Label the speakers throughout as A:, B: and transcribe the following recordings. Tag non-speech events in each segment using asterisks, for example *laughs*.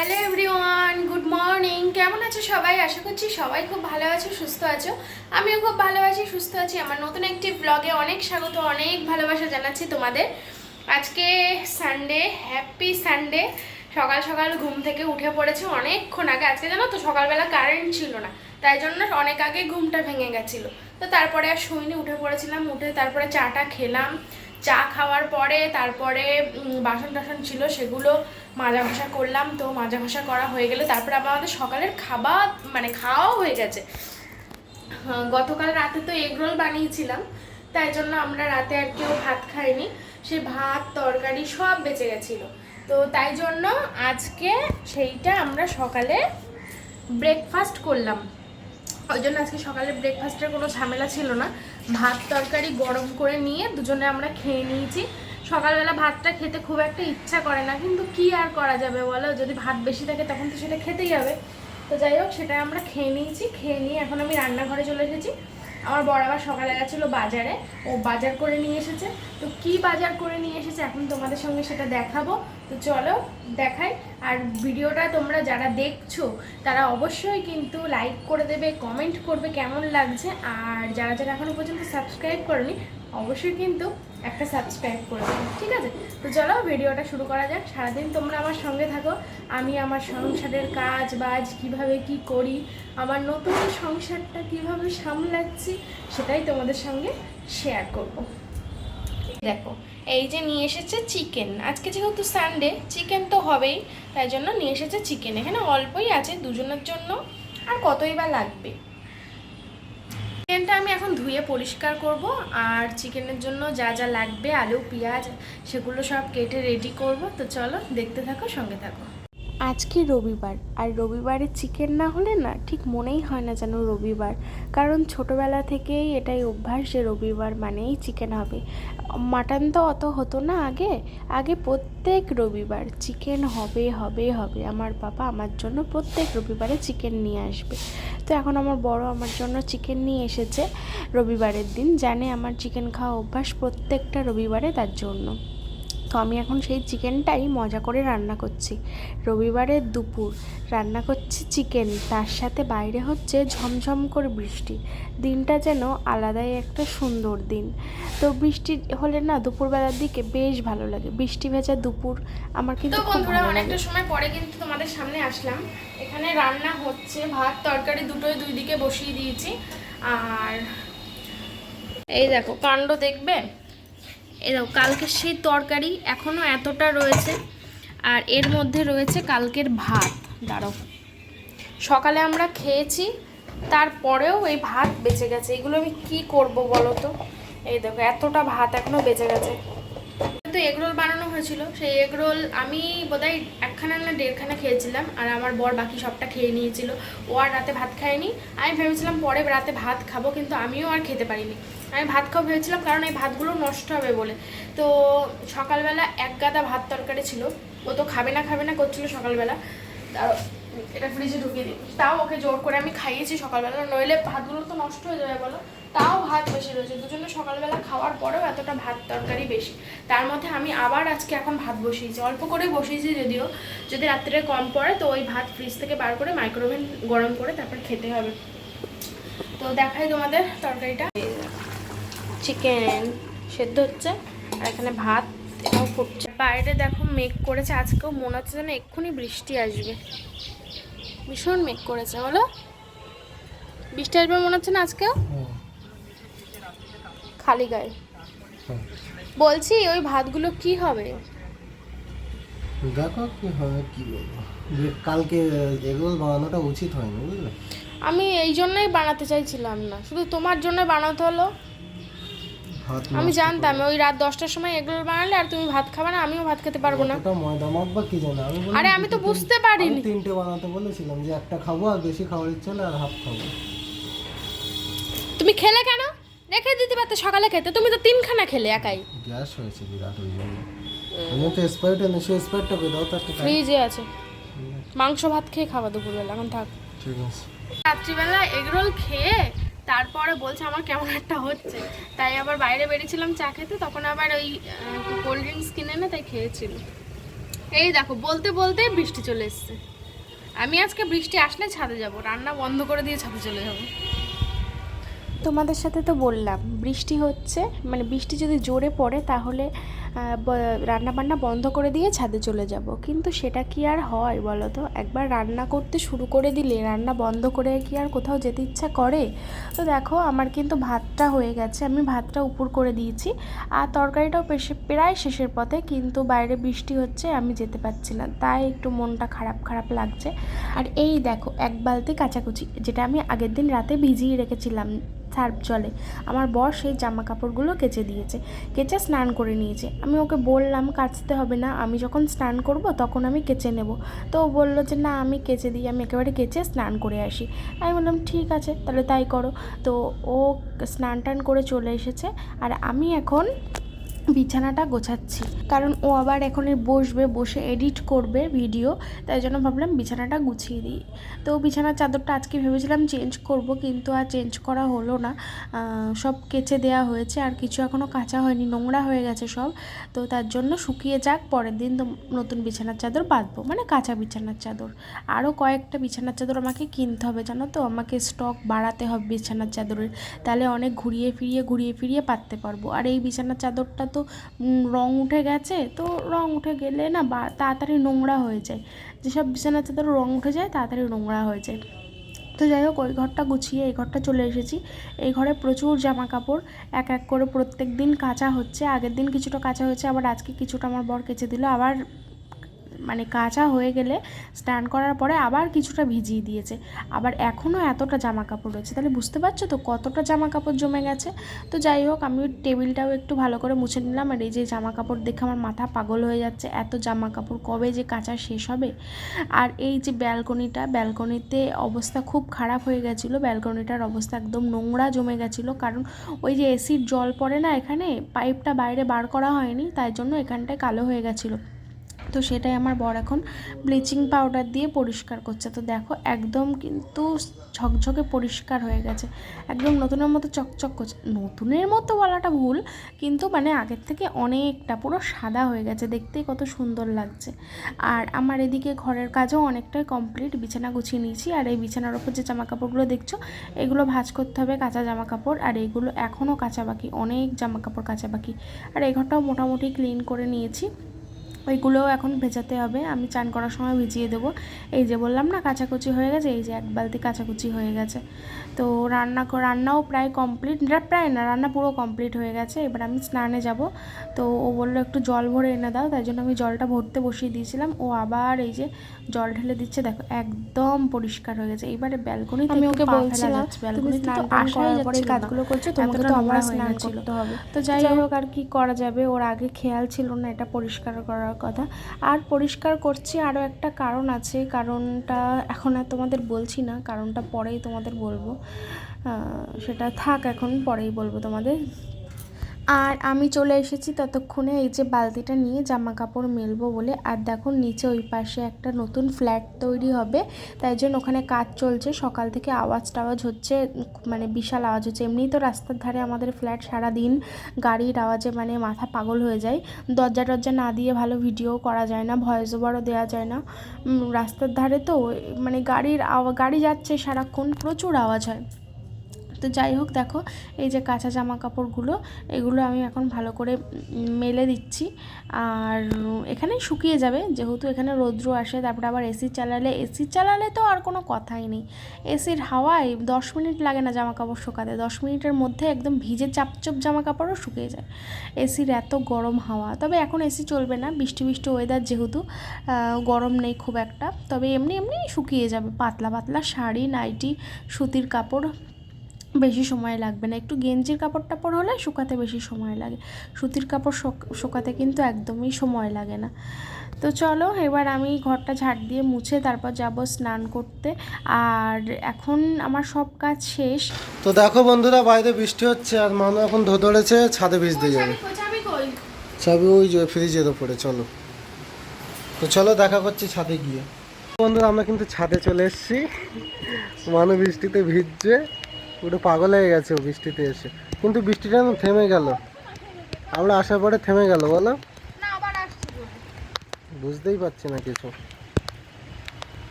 A: Hello everyone, good morning. কেমন আছো সবাই? আশা করছি সবাই খুব ভালো আছো, সুস্থ আছো। আমিও খুব ভালো আছি, সুস্থ আছি। আমার নতুন একটি ব্লগে অনেক স্বাগত, অনেক ভালোবাসা জানাচ্ছি তোমাদের। আজকে সানডে হ্যাপি সানডে সকাল সকাল ঘুম থেকে উঠে পড়েছে অনেকক্ষণ আগে। আজকে জানো তো, সকালবেলা কারেন্ট ছিল না। তাই জন্য অনেক আগে ঘুমটা ভেঙে গেছিল। তো তারপরে আর শুইনি, উঠে পড়েছিলাম। উঠে তারপরে চাটা খেলাম। চা খাওয়ার পরে তারপরে বাসন টাসন ছিল সেগুলো মাজা ঘষা করলাম তো মাজা ঘষা করা হয়ে গেলে। তারপরে আবার আমাদের সকালের খাবার মানে খাওয়াও হয়ে গেছে। গতকাল রাতে তো এগ রোল বানিয়েছিলাম, তাই জন্য আমরা রাতে আর কেউ ভাত খাইনি। সে ভাত, তরকারি সব বেঁচে গেছিল। তো তাই জন্য আজকে সেইটা আমরা সকালে ব্রেকফাস্ট করলাম। ওই জন্য আজকে সকালে ব্রেকফাস্টের কোনো ঝামেলা ছিল না। ভাত, তরকারি গরম করে নিয়ে দুজনে আমরা খেয়ে নিয়েছি। সকালবেলা ভাতটা খেতে খুব একটা ইচ্ছা করে না, কিন্তু কি আর করা যাবে বলো? যদি ভাত বেশি থাকে তখন তো সেটা খেতেই হবে। তো যাই হোক, সেটা আমরা খেয়ে নিয়েছি, খেয়ে নিয়ে এখন আমি রান্নাঘরে চলে এসেছি। আমার বড় আবার সকালে গেছিল বাজারে, ও বাজার করে নিয়ে এসেছে। তো কি বাজার করে নিয়ে এসেছে এখন তোমাদের সঙ্গে সেটা দেখাবো। তো চলো দেখাই, আর ভিডিওটা তোমরা যারা দেখছ, তারা অবশ্যই কিন্তু লাইক করে দেবে কমেন্ট করবে কেমন লাগছে। আর যারা যারা এখনও পর্যন্ত সাবস্ক্রাইব করনি অবশ্যই কিন্তু একটা সাবস্ক্রাইব করে দেবে, ঠিক আছে? তো চলো ভিডিওটা শুরু করা যাক। সারাদিন তোমরা আমার সঙ্গে থাকো। আমি আমার সংসারের কাজ, বাজ, কীভাবে কি করি, আমার নতুন সংসারটা কীভাবে সামলাচ্ছি, সেটাই তোমাদের সঙ্গে শেয়ার করব। দেখো, এই যে নিয়ে এসেছে চিকেন আজকে যেহেতু সানডে চিকেন তো হবেই, তাই জন্য নিয়ে এসেছে চিকেন এখানে অল্পই আছে, দুজনের জন্য, আর কতই বা লাগবে। চিকেনটা আমি এখন ধুয়ে পরিষ্কার করব আর চিকেনের জন্য যা যা লাগবে, আলু, পেঁয়াজ, সেগুলো সব কেটে রেডি করব। তো চলো দেখতে থাকো, সঙ্গে থাকো।
B: আজকে রবিবার, আর রবিবারে চিকেন না হলে না ঠিক মনেই হয় না যেন রবিবার। কারণ ছোটোবেলা থেকেই এটাই অভ্যাস যে রবিবার মানেই চিকেন হবে। মাটন তো অত হতো না আগে আগে প্রত্যেক রবিবার চিকেন হবে হবে হবে। আমার বাবা আমার জন্য প্রত্যেক রবিবারে চিকেন নিয়ে আসবে। তো এখন আমার বড় আমার জন্য চিকেন নিয়ে এসেছে রবিবারের দিন। জানে আমার চিকেন খাওয়া অভ্যাস প্রত্যেকটা রবিবারে তার জন্য। তো আমি এখন সেই চিকেনটাই মজা করে রান্না করছি। রবিবারের দুপুর রান্না করছি চিকেন তার সাথে বাইরে হচ্ছে ঝমঝম করে বৃষ্টি। দিনটা যেন আলাদাই একটা সুন্দর দিন। তো বৃষ্টি হলে না দুপুরবেলার দিকে বেশ ভালো লাগে। বৃষ্টি ভেজা দুপুর আমার কিন্তু
A: বন্ধুরা অনেকটা সময় পরে কিন্তু তোমাদের সামনে আসলাম। এখানে রান্না হচ্ছে ভাত তরকারি দুটোই দুই দিকে বসিয়ে দিয়েছি। আর এই দেখো কাণ্ড দেখবে? এই দেখো কালকের সেই তরকারি এখনও এতটা রয়েছে, আর এর মধ্যে রয়েছে কালকের ভাত। দাঁড়াও। সকালে আমরা খেয়েছি, তারপরেও এই ভাত বেঁচে গেছে। এগুলো আমি কি করব বলো তো? এই দেখো, এতটা ভাত এখনও বেঁচে গেছে। তো এগরোল বানানো হয়েছিল, সেই এগরোল আমি বোধহয় একখানা না দেড়খানা খেয়েছিলাম, আর আমার বর বাকি সবটা খেয়ে নিয়েছিল। ও আর রাতে ভাত খায়নি। আমি ভেবেছিলাম পরে রাতে ভাত খাব, কিন্তু আমিও আর খেতে পারিনি। আমি ভাত খাব ভেবেছিলাম কারণ এই ভাতগুলো নষ্ট হবে বলে। তো সকালবেলা এক গাদা ভাত তরকারি ছিল। ও তো খাবে না খাবে না, করছিল সকালবেলা। তাও এটা ফ্রিজে ঢুকিয়ে দিই। তাও ওকে জোর করে আমি খাইয়েছি সকালবেলা। নইলে ভাতগুলো তো নষ্ট হয়ে যাবে বলো। তাও ভাত বেশি রয়েছে। দুজনে সকালবেলা খাওয়ার পরেও এতটা ভাত তরকারি বেশি। তার মধ্যে আমি আবার আজকে এখন ভাত বসিয়েছি। অল্প করে বসিয়েছি যদিও। যদি রাত্রে কম পড়ে, তো ওই ভাত ফ্রিজ থেকে বার করে মাইক্রোওভেন গরম করে তারপর খেতে হবে। তো দেখাই তোমাদের তরকারিটা। চিকেন সেদ্ধ হচ্ছে আর এখানে ভাত এটাও ফুটছে। বাইরে দেখো মেঘ করেছে আজকেও মনে হচ্ছে যেন এক্ষুনি বৃষ্টি আসবে। ভীষণ মেঘ করেছে বলো? বৃষ্টি আসবে মনে হচ্ছে না আজকেও? খালি গায়ে। বলছি ওই ভাতগুলো কি হবে?
C: দেখো কি হবে কি বলব। কালকে এগরোল বানানোটা উচিত হয়নি বুঝলে?
A: আমি এই জন্যই বানাতে চাইছিলাম না শুধু তোমার জন্য বানাতে হলো। আমি জানতাম ওই রাত দশটার সময় এগুলো বানালে আর তুমি ভাত খাবে না আমিও ভাত খেতে পারব না।
C: ওটা ময়দা মাখবা কি জানো আমি
A: আরে আমি তো বুঝতে পারিনি।
C: তিনটে বানাতে বলেছিলাম যে একটা খাব আর বেশি খাওয়ার ইচ্ছে হলে আর হাফ খাব।
A: তুমি খেলে কেন? রেখে দিতে পারতে সকালে খেতে তুমি তো তিনখানা খেলে একাই।
C: গ্যাস হয়েছে বিরাট ওই জন্য। আমি তো স্প্রাইট এনে সেই স্প্রাইটটা পেয়ে দাও তার
A: ফ্রিজে আছে। মাংস ভাত খেয়ে খাওয়া দুপুরবেলা এখন থাক।
C: ঠিক আছে।
A: রাত্রিবেলা এগরোল খেয়ে তারপরে বলছে আমার কেমন একটা হচ্ছে। তাই আবার বাইরে বেরিয়েছিলাম চা খেতে, তখন আবার ওই কোল্ড ড্রিঙ্কস কিনে না তাই খেয়েছিল। এই দেখো, বলতে বলতে বৃষ্টি চলে এসছে। আমি আজকে বৃষ্টি আসলে ছাদে যাব, রান্না বন্ধ করে দিয়ে ছাদে চলে যাব।
B: তোমাদের সাথে তো বললাম বৃষ্টি হচ্ছে মানে বৃষ্টি যদি জোরে পড়ে তাহলে রান্না বান্না বন্ধ করে দিয়ে ছাদে চলে যাব। কিন্তু সেটা কি আর হয় বলো তো? একবার রান্না করতে শুরু করে দিলে, রান্না বন্ধ করে কি আর কোথাও যেতে ইচ্ছা করে? তো দেখো, আমার কিন্তু ভাতটা হয়ে গেছে, আমি ভাতটা উপর করে দিয়েছি। আর তরকারিটাও প্রায় শেষের পথে, কিন্তু বাইরে বৃষ্টি হচ্ছে, আমি যেতে পারছি না। তাই একটু মনটা খারাপ খারাপ লাগছে। আর এই দেখো, এক বালতি কাচাকুচি, যেটা আমি আগের দিন রাতে ভিজিয়ে রেখেছিলাম সার্ফ জলে। আমার বর সেই জামা কাপড়গুলো কেচে দিয়েছে। কেচে স্নান করে নিয়েছে। আমি ওকে বললাম, কাচতে হবে না, আমি যখন স্নান করব তখন আমি কেচে নেব। তো ও বলল যে, না, আমি কেচে দিই, আমি একেবারে কেচে স্নান করে আসি। আমি বললাম, ঠিক আছে, তাহলে তাই করো। তো ও স্নান টান করে চলে এসেছে। আর আমি এখন বিছানাটা গোছাচ্ছি। কারণ ও আবার এখন বসবে, বসে এডিট করবে ভিডিও তাই জন্য ভাবলাম বিছানাটা গুছিয়ে দিই। তো বিছানার চাদরটা আজকে ভেবেছিলাম চেঞ্জ করব, কিন্তু আর চেঞ্জ করা হলো না। সব কেচে দেওয়া হয়েছে, আর কিছু এখনও কাঁচা হয়নি, নোংরা হয়ে গেছে সব। তো তার জন্য শুকিয়ে যাক, পরের দিন তো নতুন বিছানার চাদর বাঁধবো মানে কাঁচা বিছানার চাদর। আরও কয়েকটা বিছানার চাদর আমাকে কিনতে হবে, জানো তো? আমাকে স্টক বাড়াতে হবে বিছানার চাদরের, তাহলে অনেক ঘুরিয়ে ফিরিয়ে ঘুরিয়ে ফিরিয়ে পাততে পারব। আর এই বিছানার চাদরটা তো উম, রং উঠে গেছে তো রং উঠে গেলে না বা তাড়াতাড়ি নোংরা হয়ে যায়। যেসব বিছানা চাদর রং উঠে যায় তাড়াতাড়ি নোংরা হয়ে যায়। তো যাই হোক ওই ঘরটা গুছিয়ে এই ঘরটা চলে এসেছি। এই ঘরে প্রচুর জামা কাপড় এক এক করে প্রত্যেক দিন কাঁচা হচ্ছে। আগের দিন কিছুটা কাঁচা হয়েছে আবার আজকে কিছুটা আমার বর কেচে দিল। আবার মানে কাঁচা হয়ে গেলে স্নান করার পরে আবার কিছুটা ভিজিয়ে দিয়েছে। আবার এখনও এতটা জামা কাপড় রয়েছে। তাহলে বুঝতে পারছ তো কতটা জামা কাপড় জমে গেছে? তো যাই হোক, আমি টেবিলটাও একটু ভালো করে মুছে নিলাম আর এই যে জামা কাপড় দেখে আমার মাথা পাগল হয়ে যাচ্ছে। এত জামা কাপড় কবে যে কাঁচা শেষ হবে? আর এই যে ব্যালকনিটা, ব্যালকনিতে অবস্থা খুব খারাপ হয়ে গেছিল। ব্যালকনিটার অবস্থা একদম নোংরা জমে গেছিল। কারণ ওই যে এসির জল পড়ে না এখানে, পাইপটা বাইরে বার করা হয়নি, তাই জন্য এখানটায় কালো হয়ে গেছিল। তো সেটাই আমার বর এখন ব্লিচিং পাউডার দিয়ে পরিষ্কার করছে। তো দেখো একদম কিন্তু ঝকঝকে পরিষ্কার হয়ে গেছে। একদম নতুনের মতো চকচক করছে। নতুনের মতো বলাটা ভুল, কিন্তু মানে আগের থেকে অনেকটা পুরো সাদা হয়ে গেছে। দেখতেই কত সুন্দর লাগছে। আর আমার এদিকে ঘরের কাজও অনেকটাই কমপ্লিট বিছানা গুছিয়ে নিয়েছি। আর এই বিছানার ওপর যে জামা কাপড়গুলো দেখছ, এগুলো ভাঁজ করতে হবে কাঁচা জামা কাপড় আর এইগুলো এখনও কাঁচা বাকি, অনেক জামা কাপড় কাঁচা বাকি। আর এই ঘরটাও মোটামুটি ক্লিন করে নিয়েছি। ওইগুলোও এখন ভেজাতে হবে। আমি চান করার সময় ভিজিয়ে দেবো। এই যে বললাম না কাচাকুচি হয়ে গেছে এই যে এক বালতি কাচাকুচি হয়ে গেছে। তো রান্না রান্নাও প্রায় কমপ্লিট প্রায় না রান্না পুরো কমপ্লিট হয়ে গেছে। এবার আমি স্নানে যাব। তো ও বলল একটু জল ভরে এনে দাও। তাই জন্য আমি জলটা ভরতে বসিয়ে দিয়েছিলাম। ও আবার এই যে জল ঢেলে দিচ্ছে দেখো একদম পরিষ্কার হয়ে গেছে। এবারে ব্যালকনি আমি ওকে বলছিলাম তুমি স্নান করার পরে কাজগুলো করছ তোমাকে তো আবার স্নান করতে হবে।
A: তো
B: যাই হোক আর কি করা যাবে? ওর আগে খেয়াল ছিল না এটা পরিষ্কার করার কথা। আর পরিষ্কার করছি আরও একটা কারণ আছে। কারণটা এখন আর তোমাদের বলছি না, কারণটা পরেই তোমাদের বলব। সেটা থাক এখন, পরেই বলব তোমাদের। আর আমি চলে এসেছি ততক্ষণে এই যে বালতিটা নিয়ে জামা কাপড় মেলবো বলে। আর দেখো, নিচে ওই পাশে একটা নতুন ফ্ল্যাট তৈরি হবে। তাই জন্য ওখানে কাজ চলছে। সকাল থেকে আওয়াজ টাওয়াজ হচ্ছে মানে বিশাল আওয়াজ হচ্ছে। এমনিই তো রাস্তার ধারে আমাদের ফ্ল্যাট সারাদিন গাড়ির আওয়াজে মানে মাথা পাগল হয়ে যায়। দরজা টরজা না দিয়ে ভালো ভিডিও করা যায় না ভয়েস ওভারও দেওয়া যায় না। রাস্তার ধারে তো মানে গাড়ির গাড়ি যাচ্ছে সারাক্ষণ, প্রচুর আওয়াজ হয়। তো যাই হোক দেখো, এই যে কাঁচা জামা কাপড়গুলো এগুলো আমি এখন ভালো করে মেলে দিচ্ছি। আর এখানেই শুকিয়ে যাবে, যেহেতু এখানে রৌদ্র আসে, তারপরে আবার এসি চালালে এসি চালালে তো আর কোনো কথাই নেই। এসির হাওয়ায় দশ মিনিট লাগে না জামা কাপড় শুকাতে, দশ মিনিটের মধ্যে একদম ভিজে চাপচপ জামা কাপড়ও শুকিয়ে যায়। এসির এত গরম হাওয়া, তবে এখন এসি চলবে না, বৃষ্টি বৃষ্টি ওয়েদার যেহেতু গরম নেই খুব একটা, তবে এমনি এমনি শুকিয়ে যাবে, পাতলা পাতলা শাড়ি, নাইটি, সুতির কাপড় বেশি সময় লাগবে না। একটু গেঞ্জির কাপড় টাপড় হলে শুকাতে বেশি সময় লাগে। সুতির কাপড় শোক- শুকাতে কিন্তু একদমই সময় লাগে না। তো চলো এবার আমি ঘরটা ঝাড় দিয়ে মুছে তারপর যাব স্নান করতে। আর এখন আমার সব কাজ শেষ।
C: তো দেখো বন্ধুরা বাইরে বৃষ্টি হচ্ছে আর মানু এখন ধো ধরেছে ছাদে ভিজতে যাবে। চাবি ওই যে ফ্রিজের ওপরে চলো। তো চলো দেখা করছি ছাদে গিয়ে। বন্ধুরা আমরা কিন্তু ছাদে চলে এসেছি। মানু বৃষ্টিতে ভিজছে। পুরো পাগল হয়ে গেছে ও বৃষ্টিতে এসে। কিন্তু বৃষ্টিটা না থেমে গেল। আমরা আসার পরে থেমে গেল বলো?
A: না আবার আসছি
C: বুঝতেই পারছি না কিছু।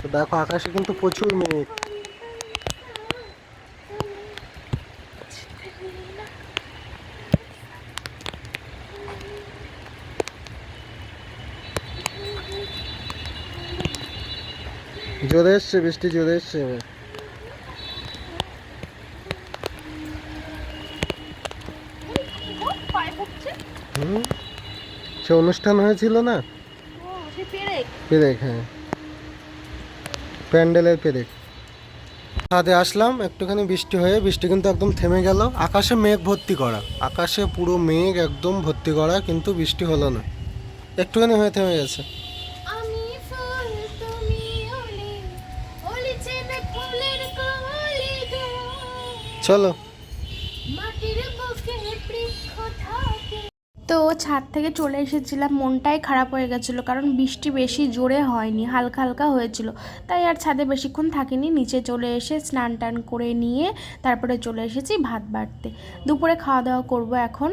C: তো দেখো আকাশে কিন্তু প্রচুর মেঘ। জোরে এসছে বৃষ্টি জোরে এসছে এবার হুম সে অনুষ্ঠান হয়েছিল না? পেরেক। হ্যাঁ। প্যান্ডেলের পেরেক। ছাদে আসলাম একটুখানি বৃষ্টি হয়ে বৃষ্টি কিন্তু একদম থেমে গেল। আকাশে মেঘ ভর্তি করা। আকাশে পুরো মেঘ একদম ভর্তি করা কিন্তু বৃষ্টি হলো না। একটুখানি হয়ে থেমে গেছে। চলো।
B: তো ছাদ থেকে চলে এসেছিলাম, মনটাই খারাপ হয়ে গেছিল কারণ বৃষ্টি বেশি জোরে হয়নি, হালকা হালকা হয়েছিল। তাই আর ছাদে বেশিক্ষণ থাকিনি, নিচে চলে এসে স্নান টান করে নিয়ে তারপরে চলে এসেছি ভাত বাড়তে। দুপুরে খাওয়া দাওয়া করব এখন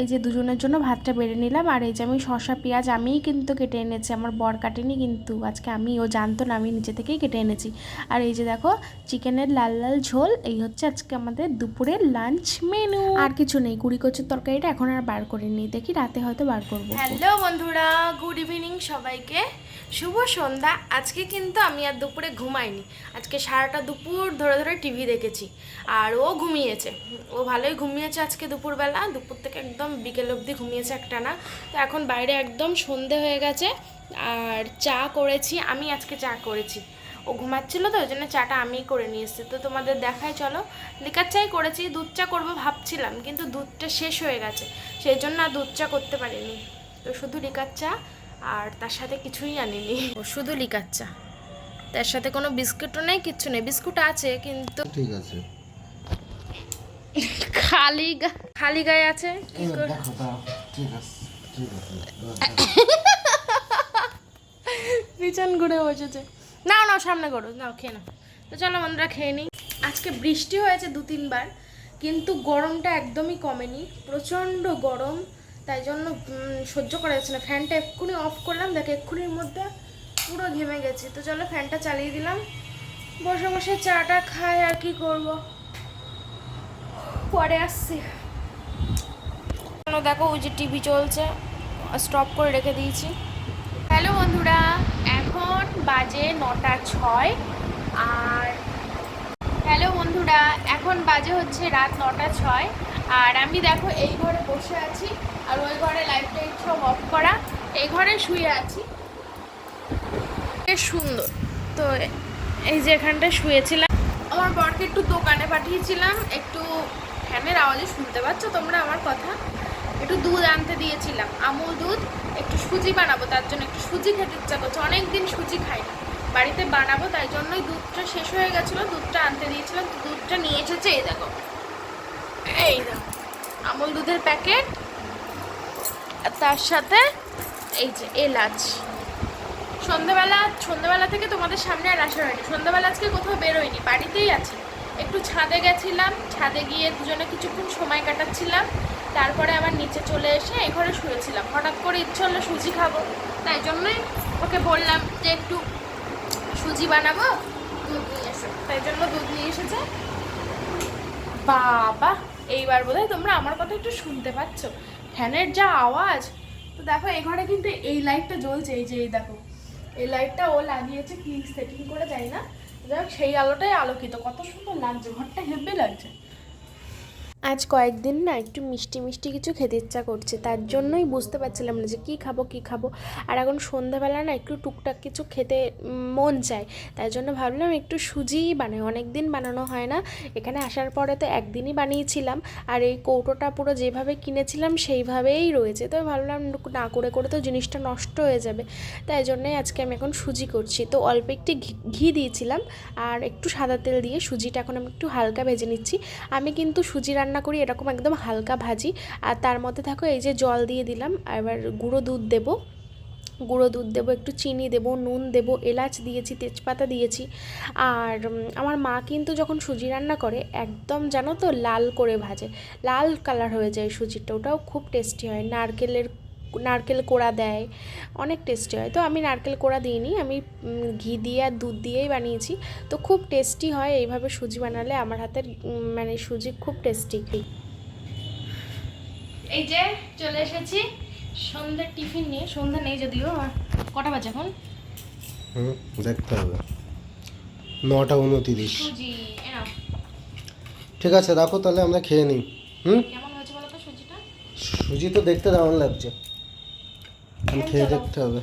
B: এই যে দুজনের জন্য ভাতটা বেড়ে নিলাম আর এই যে আমি শসা, পেঁয়াজ আমিই কিন্তু কেটে এনেছি, আমার বর কাটেনি কিন্তু আজকে আমি, ও জানতো না আমি নিচে থেকেই কেটে এনেছি। আর এই যে দেখো, চিকেনের লাল লাল ঝোল, এই হচ্ছে আজকে আমাদের দুপুরের লাঞ্চ মেনু। আর কিছু নেই, কুড়ি কচুর তরকারিটা এখন আর বার করিনি। দেখি রাতে হয়তো বার করব।
A: হ্যালো বন্ধুরা গুড ইভিনিং সবাইকে। শুভ সন্ধ্যা। আজকে কিন্তু আমি আর দুপুরে ঘুমাইনি। আজকে সারাটা দুপুর ধরে ধরে টিভি দেখেছি। আর ও ঘুমিয়েছে। ও ভালোই ঘুমিয়েছে আজকে দুপুরবেলা। দুপুর থেকে একদম বিকেল অবধি ঘুমিয়েছে একটা না তো এখন বাইরে একদম সন্ধে হয়ে গেছে। আর চা করেছি। আমি আজকে চা করেছি। ও ঘুমাচ্ছিল তো ওই জন্য চাটা আমিই করে নিয়ে এসেছি। তো তোমাদের দেখাই চলো। লিকার চাই করেছি দুধ চা করব ভাবছিলাম কিন্তু দুধটা শেষ হয়ে গেছে। সেই জন্য আর দুধ চা করতে পারিনি। তো শুধু লিকার চা আর তার সাথে কিছুই আনিনি। ও শুধু লিকার চা। তার সাথে কোনো বিস্কুটও নেই কিচ্ছু নেই। বিস্কুট আছে কিন্তু
C: ঠিক আছে।
A: খালি গা- খালি গায়ে আছে? কি করে
C: দেখো দাও ঠিক আছে ঠিক আছে
A: পিছন *laughs* ঘুরে বসেছে। নাও নাও, সামনে করো, নাও, খেয়ে নাও। তো চলো বন্ধুরা, খেয়ে নিই। আজকে বৃষ্টি হয়েছে দু, তিনবার, কিন্তু গরমটা একদমই কমেনি। প্রচণ্ড গরম, তাই জন্য সহ্য করা যাচ্ছে না। ফ্যানটা এক্ষুনি অফ করলাম, দেখো, এক্ষুনির মধ্যে পুরো ঘেমে গেছি। তো চলো, ফ্যানটা চালিয়ে দিলাম। বসে বসে চাটা খাই, আর কি করব? পরে আসছি। দেখো, ওই যে টিভি চলছে স্টপ করে রেখে দিয়েছি। হ্যালো বন্ধুরা। বাজে নটা ছয়। আর হ্যালো বন্ধুরা, এখন বাজে হচ্ছে রাত নটা ছয়। আর আমি দেখো এই ঘরে বসে আছি, আর ওই ঘরে লাইট টাইট অফ করা। এই ঘরে শুয়ে আছি। সুন্দর। তো এই যে এখানটা শুয়েছিলাম, আমার বরকে একটু দোকানে পাঠিয়েছিলাম, একটু ফ্যানের আওয়াজে শুনতে পাচ্ছ তোমরা আমার কথা? একটু দুধ আনতে দিয়েছিলাম, আমুল দুধ, একটু সুজি বানাবো, তার জন্য একটু সুজি খেতে ইচ্ছা করছে অনেক দিন সুজি খাই না। বাড়িতে বানাবো, তাই জন্যই দুধটা শেষ হয়ে গেছিল, দুধটা আনতে দিয়েছিলাম, তো দুধটা নিয়ে এসেছে, এই দেখো। এই দেখো, আমুল দুধের প্যাকেট তার সাথে এই যে এলাচ। সন্ধ্যাবেলা সন্ধ্যাবেলা থেকে তোমাদের সামনে আর আসা হয়নি। সন্ধ্যাবেলা আজকে কোথাও বেরোয়নি, বাড়িতেই আছি। একটু ছাদে গেছিলাম, ছাদে গিয়ে দুজনে কিছুক্ষণ সময় কাটাচ্ছিলাম। তারপরে আবার নিচে চলে এসে এই ঘরে শুয়েছিলাম। হঠাৎ করে ইচ্ছে হলো সুজি খাব। তাই জন্যই ওকে বললাম যে একটু সুজি বানাবো, দুধ নিয়ে এসো। তাই জন্য দুধ নিয়ে এসেছে। বাবা, এইবার বোধহয় তোমরা আমার কথা একটু শুনতে পাচ্ছ। ফ্যানের যা আওয়াজ। তো দেখো, এই ঘরে কিন্তু এই লাইটটা জ্বলছে। এই যে, এই দেখো, এই লাইটটা ও লাগিয়েছে, কি সেটিং করে যায় না? যাই সেই আলোটাই আলোকিত। কত সুন্দর লাগছে, ঘরটা হেব্বে লাগছে।
B: আজ কয়েকদিন না একটু মিষ্টি মিষ্টি কিছু খেতে ইচ্ছা করছে। তার জন্যই বুঝতে পারছিলাম না যে কী খাব কী খাব। আর এখন সন্ধ্যাবেলা না একটু টুকটাক কিছু খেতে মন চায়। তাই জন্য ভাবলাম একটু সুজিই বানাই। অনেক দিন বানানো হয় না। এখানে আসার পরে তো একদিনই বানিয়েছিলাম। আর এই কৌটোটা পুরো যেভাবে কিনেছিলাম সেইভাবেই রয়েছে। তো ভাবলাম না করে করে তো জিনিসটা নষ্ট হয়ে যাবে। তাই জন্যই আজকে আমি এখন সুজি করছি। তো অল্প একটি ঘি- দিয়েছিলাম। আর একটু সাদা তেল দিয়ে সুজিটা এখন আমি একটু হালকা ভেজে নিচ্ছি। আমি কিন্তু সুজি রান্না করি, এরকম একদম হালকা ভাজি। আর তার মধ্যে থাকো এই যে জল দিয়ে দিলাম, এবার গুঁড়ো দুধ দেবো। গুঁড়ো দুধ দেবো, একটু চিনি দেবো, নুন দেবো, এলাচ দিয়েছি, তেজপাতা দিয়েছি। আর আমার মা কিন্তু যখন সুজি রান্না করে, একদম জানো তো, লাল করে ভাজে। লাল কালার হয়ে যায় সুজিটা, ওটাও খুব টেস্টি হয়। নারকেলের নারকেল কোড়া দেয় অনেক টেস্টি হয়। তো আমি নারকেল কোড়া দিইনি আমি ঘি দিয়ে আর দুধ দিয়েই বানিয়েছি। তো খুব টেস্টি হয় এইভাবে সুজি বানালে আমার হাতের মানে সুজি খুব টেস্টি
A: এই যে চলে এসেছি সন্ধ্যের টিফিন নিয়ে। সন্ধ্যা নেই যদিও কটা বাজে এখন?
C: হুম দেখতে হবে। নটা উনতিরিশ।
A: সুজি এ
C: ঠিক আছে রাখো তাহলে আমরা খেয়ে নিই। হুম?
A: কেমন হয়েছে বলো তো সুজিটা?
C: সুজি তো দেখতে দারুণ লাগছে। খেয়ে দেখতে হবে।